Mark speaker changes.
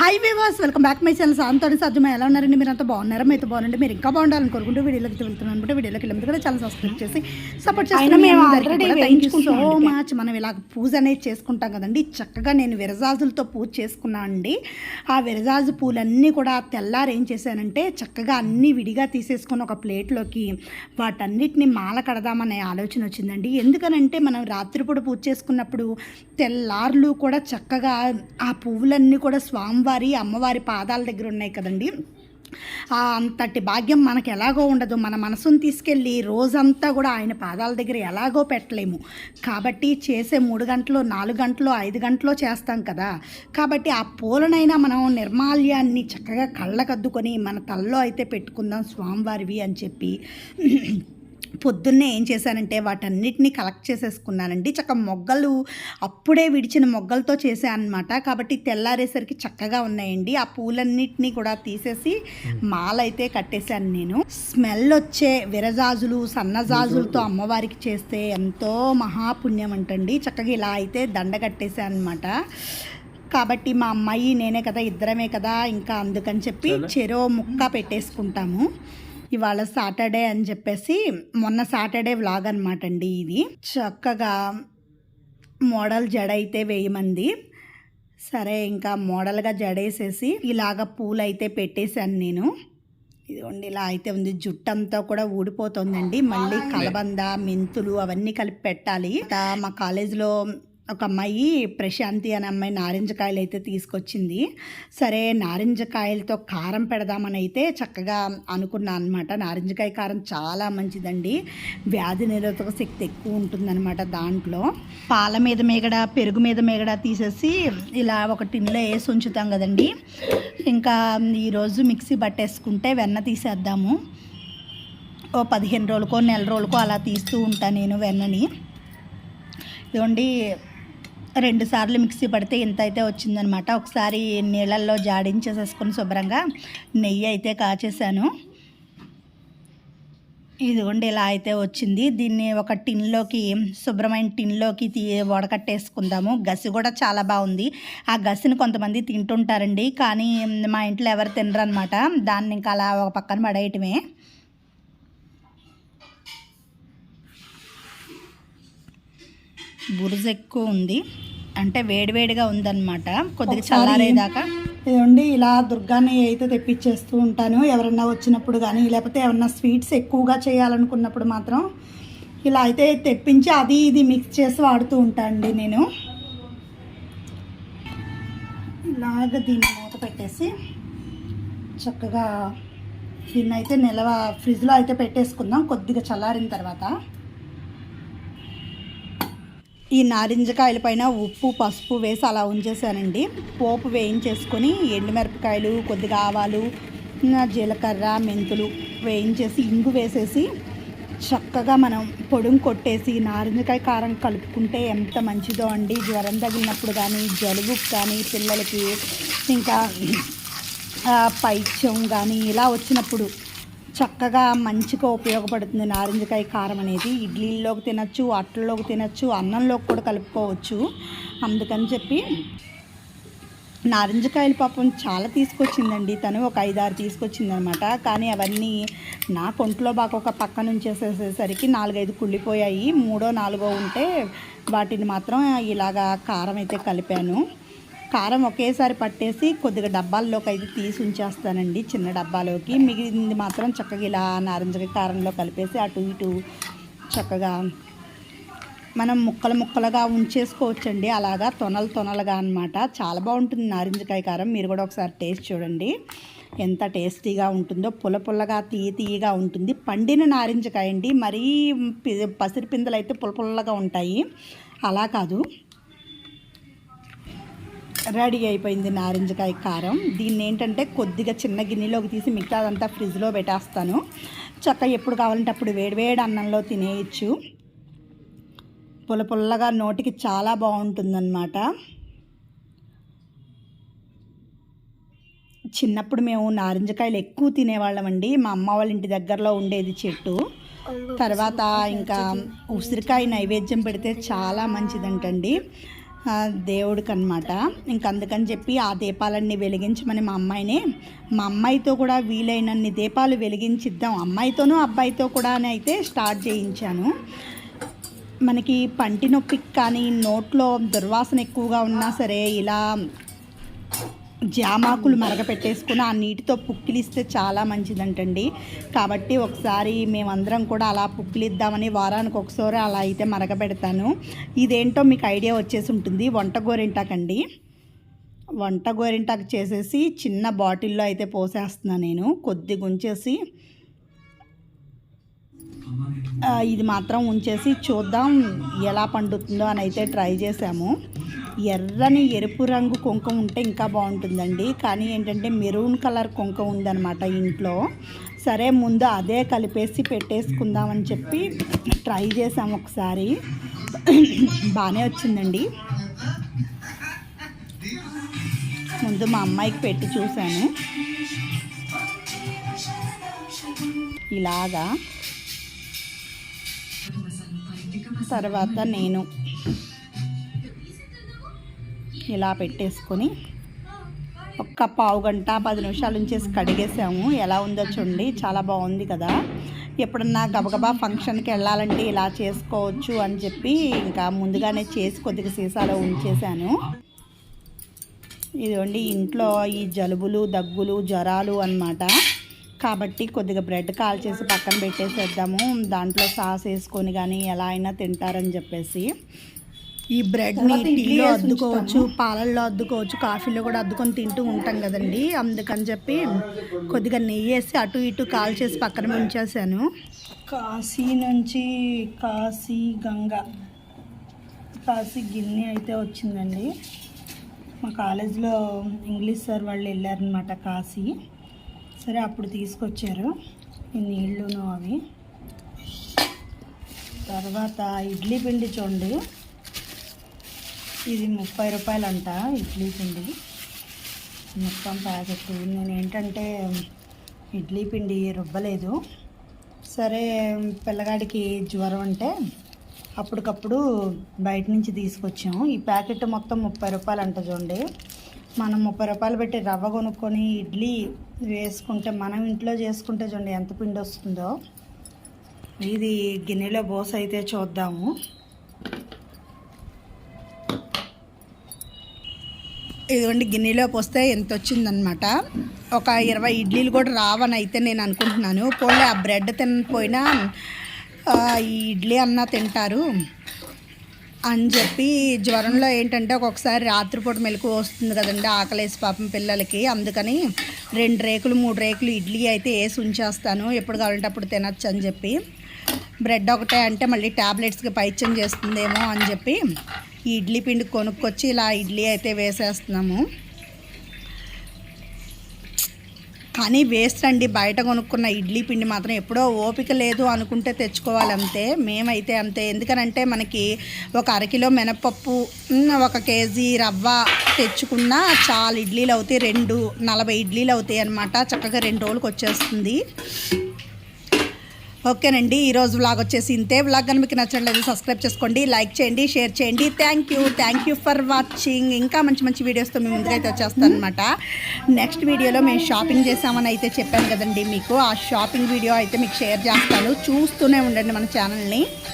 Speaker 1: Hi viewers welcome back my channel సాంతోడి సాధ్యమే ఎలా ఉన్నారండి? మీరు అంతా బాగున్నారా? మీతో బాగుండండి మీరు ఇంకా బాగుండాలని కోరుకుంటూ వీడియోలోకి వెళ్తున్నాను అనమాట వీడియోలోకి వెళ్ళిన కూడా చాలా సబ్స్క్రైబ్ చేసి సపోర్ట్ చేస్తున్నాం సో మచ్ మనం ఇలా పూజ అనేది చేసుకుంటాం కదండి. చక్కగా నేను విరజాజులతో పూజ చేసుకున్నాను అండి. ఆ విరజాజు పూలన్నీ కూడా తెల్లారి ఏం చేశానంటే చక్కగా అన్నీ విడిగా తీసేసుకొని ఒక ప్లేట్లోకి వాటన్నిటిని మాల కడదామనే ఆలోచన వచ్చిందండి. ఎందుకనంటే మనం రాత్రిపూట పూజ చేసుకున్నప్పుడు తెల్లార్లు కూడా చక్కగా ఆ పువ్వులన్నీ కూడా స్వామివారి అమ్మవారి పాదాల దగ్గర ఉన్నాయి కదండి. అంతటి భాగ్యం మనకు ఎలాగో ఉండదు. మన మనసును తీసుకెళ్ళి రోజంతా కూడా ఆయన పాదాల దగ్గర ఎలాగో పెట్టలేము. కాబట్టి చేసే మూడు గంటలు నాలుగు గంటలు ఐదు గంటలు చేస్తాం కదా. కాబట్టి ఆ పూలనైనా మనం నిర్మాల్యాన్ని చక్కగా కళ్ళకద్దుకొని మన తలలో అయితే పెట్టుకుందాం స్వామివారివి అని చెప్పి పొద్దున్నే ఏం చేశానంటే వాటన్నిటిని కలెక్ట్ చేసేసుకున్నానండి. చక్క మొగ్గలు అప్పుడే విడిచిన మొగ్గలతో చేశాను అనమాట కాబట్టి తెల్లారేసరికి చక్కగా ఉన్నాయండి. ఆ పూలన్నిటినీ కూడా తీసేసి మాల అయితే కట్టేశాను నేను. స్మెల్ వచ్చే విరజాజులు సన్నజాజులతో అమ్మవారికి చేస్తే ఎంతో మహాపుణ్యం అంటండి చక్కగా ఇలా అయితే దండ కట్టేశాను అనమాట కాబట్టి మా అమ్మాయి నేనే కదా ఇద్దరమే కదా ఇంకా అందుకని చెప్పి చెరో ముక్క పెట్టేసుకుంటాము. ఇవాళ సాటర్డే అని చెప్పేసి మొన్న సాటర్డే వ్లాగ్ అనమాట అండి ఇది. చక్కగా మోడల్ జడ అయితే వేయమంది. సరే ఇంకా మోడల్గా జడేసేసి ఇలాగ పూలు అయితే పెట్టేశాను నేను. ఇదిగోండి ఇలా అయితే ఉంది. జుట్టంతా కూడా ఊడిపోతుందండి. మళ్ళీ కలబంద మెంతులు అవన్నీ కలిపి పెట్టాలి. మా కాలేజీలో ఒక అమ్మాయి ప్రశాంతి అనే అమ్మాయి నారింజకాయలు అయితే తీసుకొచ్చింది. సరే నారింజకాయలతో కారం పెడదామని అయితే చక్కగా అనుకున్నాను అనమాట నారింజకాయ కారం చాలా మంచిదండి. వ్యాధి నిరోధక శక్తి ఎక్కువ ఉంటుందన్నమాట దాంట్లో. పాల మీద మేగడ పెరుగు మీద మేగడ తీసేసి ఇలా ఒక టిన్లో వేసి ఉంచుతాం కదండి. ఇంకా ఈరోజు మిక్సీ పట్టేసుకుంటే వెన్న తీసేద్దాము. ఓ పదిహేను రోజులకో నెల రోజులకో అలా తీస్తూ ఉంటాను నేను వెన్నని. ఇదిగోండి రెండు సార్లు మిక్సీ పడితే ఇంత అయితే వచ్చిందనమాట. ఒకసారి నీళ్ళల్లో జాడించేసేసుకొని శుభ్రంగా నెయ్యి అయితే కాచేసాను ఇదిగోండి ఇలా అయితే వచ్చింది. దీన్ని ఒక టిన్లోకి శుభ్రమైన టిన్లోకి తీ వడకట్టేసుకుందాము. గసి కూడా చాలా బాగుంది. ఆ గసిని కొంతమంది తింటుంటారండి. కానీ మా ఇంట్లో ఎవరు తినరు అనమాట దాన్ని ఇంకా అలా ఒక పక్కన పడేయటమే. బురజ ఎక్కువ ఉంది. అంటే వేడివేడిగా ఉందన్నమాట. కొద్దిగా చల్లారేదాకా. ఇదండి ఇలా దుర్గాన్ని అయితే తెప్పించేస్తూ ఉంటాను. ఎవరన్నా వచ్చినప్పుడు కానీ లేకపోతే ఏమన్నా స్వీట్స్ ఎక్కువగా చేయాలనుకున్నప్పుడు మాత్రం ఇలా అయితే తెప్పించి అది ఇది మిక్స్ చేసి వాడుతూ ఉంటానండి నేను. ఇలాగ దీన్ని మూత పెట్టేసి చక్కగా దీన్ని అయితే నిలవ ఫ్రిడ్జ్లో అయితే పెట్టేసుకుందాం. కొద్దిగా చల్లారిన తర్వాత. ఈ నారింజకాయల పైన ఉప్పు పసుపు వేసి అలా ఉంచేసానండి. పోపు వేయించేసుకొని ఎండుమిరపకాయలు కొద్దిగా ఆవాలు జీలకర్ర మెంతులు వేయించేసి ఇంగు వేసేసి చక్కగా మనం పొడుం కొట్టేసి నారింజకాయ కారం కలుపుకుంటే ఎంత మంచిదో అండి. జ్వరం తగిలినప్పుడు కానీ జలుబుకు కానీ పిల్లలకి ఇంకా పైచ్యం పైత్యం కానీ ఇలా వచ్చినప్పుడు చక్కగా మంచిగా ఉపయోగపడుతుంది నారింజకాయ కారం అనేది. ఇడ్లీల్లోకి తినచ్చు అట్లలోకి తినచ్చు అన్నంలోకి కూడా కలుపుకోవచ్చు. అందుకని చెప్పి నారింజకాయలు పాపం చాలా తీసుకొచ్చిందండి. తను ఒక ఐదారు తీసుకొచ్చిందనమాట. కానీ అవన్నీ నా కొంట్లో బాగా ఒక పక్క నుంచేసేసరికి నాలుగైదు కుళ్ళిపోయాయి. మూడో నాలుగో ఉంటే వాటిని మాత్రం ఇలాగా కారం అయితే కలిపాను. కారం ఒకేసారి పట్టేసి కొద్దిగా డబ్బాల్లోకి అయితే తీసి ఉంచేస్తానండి చిన్న డబ్బాలోకి. మిగిలింది మాత్రం చక్కగా ఇలా నారింజకాయ కారంలో కలిపేసి అటు ఇటు చక్కగా మనం ముక్కలు ముక్కలుగా ఉంచేసుకోవచ్చండి. అలాగా తొనలు తొనలుగా అన్నమాట. చాలా బాగుంటుంది నారింజకాయ కారం. మీరు కూడా ఒకసారి టేస్ట్ చూడండి. ఎంత టేస్టీగా ఉంటుందో పుల్ల పుల్లగా తీయ తీయగా ఉంటుంది. పండిన నారింజకాయ అండి. మరీ పి- పసిరి పిందెలు అయితే పుల్ల పుల్లగా ఉంటాయి. అలా కాదు. రెడీ అయిపోయింది నారింజకాయ కారం. దీన్ని ఏంటంటే కొద్దిగా చిన్న గిన్నెలోకి తీసి మిగతాదంతా ఫ్రిడ్జ్లో పెట్టేస్తాను. చక్క ఎప్పుడు కావాలంటే అప్పుడు వేడివేడి అన్నంలో తినేయచ్చు. పుల్ల పుల్లగా నోటికి చాలా బాగుంటుందన్నమాట. చిన్నప్పుడు మేము నారింజకాయలు ఎక్కువ తినేవాళ్ళమండి. మా అమ్మ వాళ్ళ ఇంటి దగ్గరలో ఉండేది చెట్టు. తర్వాత ఇంకా ఉసిరికాయ నైవేద్యం పెడితే చాలా మంచిదంటండి. దేవుడికి అనమాట ఇంక అందుకని చెప్పి ఆ దీపాలన్నీ వెలిగించమని మా అమ్మాయిని మా అమ్మాయితో కూడా వీలైనన్ని దీపాలు వెలిగించిద్దాం. అమ్మాయితోనూ అబ్బాయితో కూడా అని అయితే స్టార్ట్ చేయించాను. మనకి పంటి నొప్పికి కానీ నోట్లో దుర్వాసన ఎక్కువగా ఉన్నా సరే ఇలా జామాకులు మరగపెట్టేసుకుని ఆ నీటితో పుక్కిలిస్తే చాలా మంచిదంటండి. కాబట్టి ఒకసారి మేమందరం కూడా అలా పుక్కిలిద్దామని వారానికి ఒకసారి అలా అయితే మరగపెడతాను ఇదేంటో మీకు ఐడియా వచ్చేసి ఉంటుంది. వంట గోరింటాకండి. వంట గోరింటాకు చేసేసి చిన్న బాటిల్లో అయితే పోసేస్తున్నాను నేను. కొద్దిగా ఉంచేసి ఇది మాత్రం ఉంచేసి చూద్దాం ఎలా పండుతుందో అని అయితే ట్రై చేసాము ఎర్రని ఎరుపు రంగు కుంకుమ ఉంటే ఇంకా బాగుంటుందండి. కానీ ఏంటంటే మెరూన్ కలర్ కుంకుమ ఉందన్నమాట ఇంట్లో. సరే ముందు అదే కలిపేసి పెట్టేసుకుందామని చెప్పి ట్రై చేసాము ఒకసారి. బాగానే వచ్చిందండి. ముందు మా అమ్మాయికి పెట్టి చూశాను. ఇలాగా తర్వాత నేను ఇలా పెట్టేసుకొని ఒక్క పావు గంట పది నిమిషాల ఉంచేసి కడిగేసాము. ఎలా ఉందో చూడండి చాలా బాగుంది కదా. ఎప్పుడన్నా గబగబా ఫంక్షన్కి వెళ్ళాలంటే ఇలా చేసుకోవచ్చు అని చెప్పి ఇంకా ముందుగానే చేసి కొద్దిగా సీసాలో ఉంచేసాను. ఇదిగోండి ఇంట్లో ఈ జలుబులు దగ్గులు జ్వరాలు అన్నమాట. కాబట్టి కొద్దిగా బ్రెడ్ కాల్ చేసి పక్కన పెట్టేసేద్దాము. దాంట్లో సాస్ వేసుకొని కానీ ఎలా అయినా తింటారని చెప్పేసి. ఈ బ్రెడ్ని టీలో అద్దుకోవచ్చు పాలల్లో అద్దుకోవచ్చు కాఫీలో కూడా అద్దుకొని తింటూ ఉంటాం కదండి. అందుకని చెప్పి కొద్దిగా నెయ్యి వేసి అటు ఇటు కాల్ చేసి పక్కన ఉంచేసాను. కాశీ నుంచి కాశీ గంగ. కాశీ గిన్నె అయితే వచ్చిందండి. మా కాలేజీలో ఇంగ్లీష్ సార్ వాళ్ళు వెళ్ళారనమాట కాశీ. సరే అప్పుడు తీసుకొచ్చారు. ఈ నీళ్ళును అవి. తర్వాత ఇడ్లీ పిండి చూడండి. ఇది ముప్పై రూపాయలు అంట ఇడ్లీ పిండి. మొత్తం ప్యాకెట్ నేను ఏంటంటే ఇడ్లీ పిండి రుబ్బలేదు. సరే పిల్లగాడికి జ్వరం అంటే అప్పటికప్పుడు బయట నుంచి తీసుకొచ్చాము. ఈ ప్యాకెట్ మొత్తం ముప్పై రూపాయలు అంట చూడండి. మనం ముప్పై రూపాయలు పెట్టి రవ్వ కొనుక్కొని ఇడ్లీ వేసుకుంటే మనం ఇంట్లో చేసుకుంటే చూడండి ఎంత పిండి వస్తుందో. ఇది గిన్నెలో బోస అయితే చూద్దాము. ఇదిగోండి గిన్నెలోకి వస్తే ఎంత వచ్చిందనమాట ఒక ఇరవై ఇడ్లీలు కూడా రావని అయితే నేను అనుకుంటున్నాను. పోలే ఆ బ్రెడ్ తినపోయినా ఈ ఇడ్లీ అన్నా తింటారు. అని చెప్పి జ్వరంలో ఏంటంటే ఒక్కొక్కసారి రాత్రిపూట మెలకు వస్తుంది కదండి ఆకలేసి పాపం పిల్లలకి. అందుకని రెండు రేకులు మూడు రేకులు ఇడ్లీ అయితే వేసి ఉంచేస్తాను. ఎప్పుడు కావాలంటే అప్పుడు తినచ్చు అని చెప్పి. బ్రెడ్ ఒకటే అంటే మళ్ళీ ట్యాబ్లెట్స్కి పైత్యం చేస్తుందేమో అని చెప్పి ఈ ఇడ్లీ పిండి కొనుక్కొచ్చి ఇలా ఇడ్లీ అయితే వేసేస్తున్నాము. కానీ వేస్ట్ అండి బయట కొనుక్కున్న ఇడ్లీ పిండి మాత్రం ఎప్పుడో ఓపిక లేదు అనుకుంటే తెచ్చుకోవాలి అంతే మేమైతే అంతే. ఎందుకనంటే మనకి ఒక అరకిలో మినపప్పు ఒక కేజీ రవ్వ తెచ్చుకున్నా చాలా ఇడ్లీలు అవుతాయి రెండు నలభై ఇడ్లీలు అవుతాయి అనమాట చక్కగా రెండు రోజులకు వచ్చేస్తుంది ఓకేనండి ఈరోజు వ్లాగ్ వచ్చేసి ఇంతే. వ్లాగ్ కనుక మీకు నచ్చట్లేదు సబ్స్క్రైబ్ చేసుకోండి లైక్ చేయండి షేర్ చేయండి. Thank you thank you for watching ఇంకా మంచి మంచి వీడియోస్తో మేము ముందుకైతే వచ్చేస్తాను అనమాట నెక్స్ట్ వీడియోలో మేము షాపింగ్ చేసామని అయితే చెప్పాను కదండి మీకు. ఆ షాపింగ్ వీడియో అయితే మీకు షేర్ చేస్తాను. చూస్తూనే ఉండండి మన ఛానల్ని